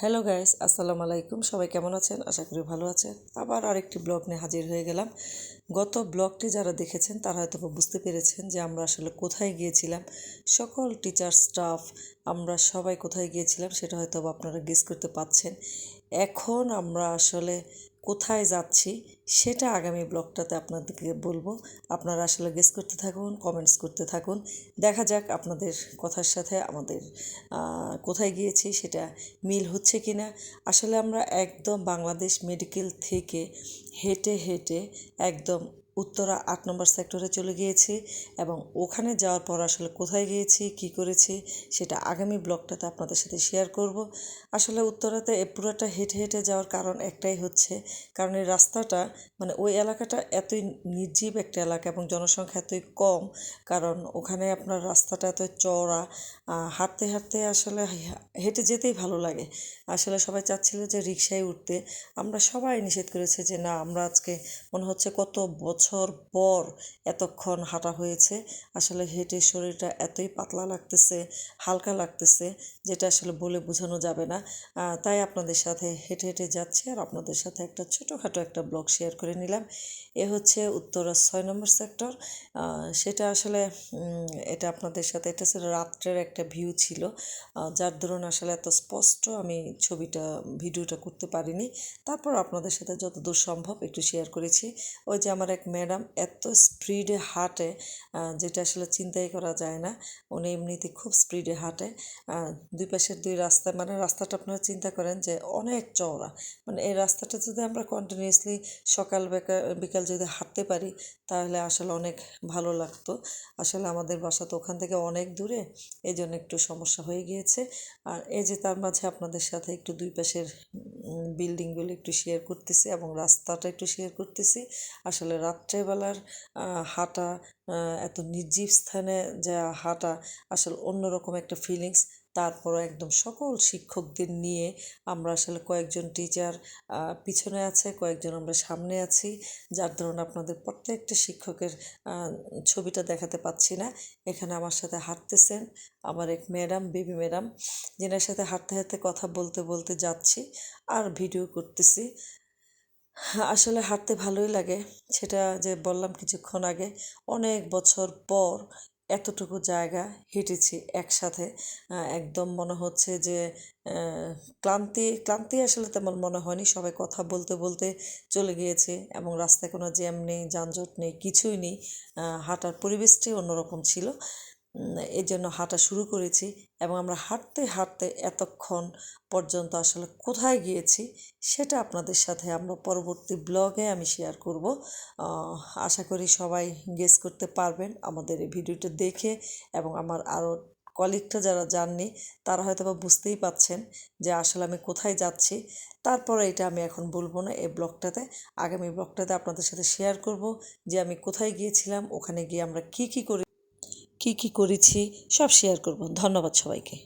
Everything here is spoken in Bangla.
হ্যালো গাইস আসসালামু আলাইকুম। সবাই কেমন আছেন? আশা করি ভালো আছেন। আবার আরেকটি ব্লগ নিয়ে হাজির হয়ে গেলাম। গত ব্লগটি যারা দেখেছেন, তারা হয়তো বুঝতে পেরেছেন যে আমরা আসলে কোথায় গিয়েছিলাম। সকল টিচার স্টাফ আমরা সবাই কোথায় গিয়েছিলাম সেটা হয়তো আপনারা গেস করতে পাচ্ছেন। এখন আমরা আসলে কোথায় যাচ্ছি সেটা আগামী ব্লগটাতে আপনাদেরকে বলব। আপনারা আসলে গেস করতে থাকুন কমেন্টস করতে থাকুন। দেখা যাক আপনাদের কথার সাথে আমাদের কোথায় গিয়েছি সেটা মিল হচ্ছে কি না আসলে আমরা একদম বাংলাদেশ মেডিকেল থেকে হেঁটে হেঁটে একদম উত্তরা আট নম্বর সেক্টরে চলে গিয়েছি এবং ওখানে যাওয়ার পর আসলে কোথায় গিয়েছি, কি করেছি, সেটা আগামী ব্লগটাতে আপনাদের সাথে শেয়ার করব। আসলে উত্তরাতে পুরোটা হেঁটে হেঁটে যাওয়ার কারণ একটাই হচ্ছে, কারণ এই রাস্তাটা মানে ওই এলাকাটা এতই নির্জীব একটা এলাকা এবং জনসংখ্যা এতই কম, কারণ ওখানে আপনার রাস্তাটা এত চওড়া হাঁটতে হাঁটতে আসলে হেঁটে যেতেই ভালো লাগে। আসলে সবাই চাচ্ছিল যে রিক্সায় উঠতে, আমরা সবাই নিষেধ করেছে যে না, আমরা আজকে মনে হচ্ছে কত বছর পর এতক্ষণ হাঁটা হয়েছে। আসলে হেঁটে শরীরটা এতই পাতলা লাগতেছে, হালকা লাগতেছে, যেটা আসলে বলে বোঝানো যাবে না। তাই আপনাদের সাথে হেঁটে হেঁটে যাচ্ছি আর আপনাদের সাথে একটা ছোটোখাটো একটা ব্লগ শেয়ার করে নিলাম। এ হচ্ছে উত্তরা ছয় নম্বর সেক্টর। সেটা আসলে এটা আপনাদের সাথে, এটা ছিল রাত্রের একটা ভিউ ছিল। যার দরুন আসলে এত স্পষ্ট, আমি ছবিটা, ভিডিওটা করতে পারিনি। তারপর আপনাদের সাথে যতদূর সম্ভব একটু শেয়ার করেছি। ওই যে আমার এক ম্যাডাম এত স্পিডে হাঁটে যেটা আসলে চিন্তাই করা যায় না। উনি এমনিতে খুব স্পিডে হাঁটে দুই পাশের দুই রাস্তা মানে রাস্তাটা আপনারা চিন্তা করেন যে অনেক চওড়া। মানে এই রাস্তাটা যদি আমরা কন্টিনিউয়াসলি সকাল বেকা- বিকাল যদি হাঁটতে পারি, তাহলে আসলে অনেক ভালো লাগতো। আসলে আমাদের বাসা তো ওখান থেকে অনেক দূরে এই জন্য একটু সমস্যা হয়ে গিয়েছে। আর এই যে তার মাঝে আপনাদের সাথে একটু দুই পাশের বিল্ডিংগুলো একটু শেয়ার করতেছি এবং রাস্তাটা একটু শেয়ার করতেছি। আসলে রাত্রেবেলার হাঁটা এত নির্জীব স্থানে যা হাঁটা আসলে অন্যরকম একটা ফিলিংস তারপরও একদম সকল শিক্ষকদের নিয়ে আমরা আসলে কয়েকজন টিচার পিছনে আছে, কয়েকজন আমরা সামনে আছি। যার ধরুন আপনাদের প্রত্যেকটা শিক্ষকের ছবিটা দেখাতে পাচ্ছি না। এখানে আমার সাথে হাঁটতেছেন আমার এক ম্যাডাম, বেবি ম্যাডাম, যেনার সাথে হাঁটতে হাঁটতে কথা বলতে বলতে যাচ্ছি আর ভিডিও করতেছি। আসলে হাঁটতে ভালোই লাগে। সেটা যে বললাম কিছুক্ষণ আগে, অনেক বছর পর এতটুকু জায়গা হেঁটেছি একসাথে। একদম মনে হচ্ছে যে ক্লান্তি ক্লান্তি আসলে তেমন মনে হয়নি। সবাই কথা বলতে বলতে চলে গিয়েছে এবং রাস্তায় কোনো জ্যাম নেই, যানজট নেই, কিছুই নেই। হাঁটার পরিবেশটি অন্যরকম ছিল। এই জন্য হাঁটা শুরু করেছি এবং আমরা হাঁটতে হাঁটতে এতক্ষণ পর্যন্ত আসলে কোথায় গিয়েছি সেটা আপনাদের সাথে আমরা পরবর্তী ব্লগে আমি শেয়ার করব। আশা করি সবাই গেস করতে পারবেন আমাদের এই ভিডিওটা দেখে এবং আমার আরও কলিগটা যারা যাননি তারা হয়তো বা বুঝতেই পাচ্ছেন যে আসলে আমি কোথায় যাচ্ছি। তারপরে এটা আমি এখন বলব না এই ব্লগটাতে। আগামী ব্লগটাতে আপনাদের সাথে শেয়ার করব যে আমি কোথায় গিয়েছিলাম, ওখানে গিয়ে আমরা কি কি করি কি কি করেছি সব শেয়ার করব। ধন্যবাদ সবাইকে।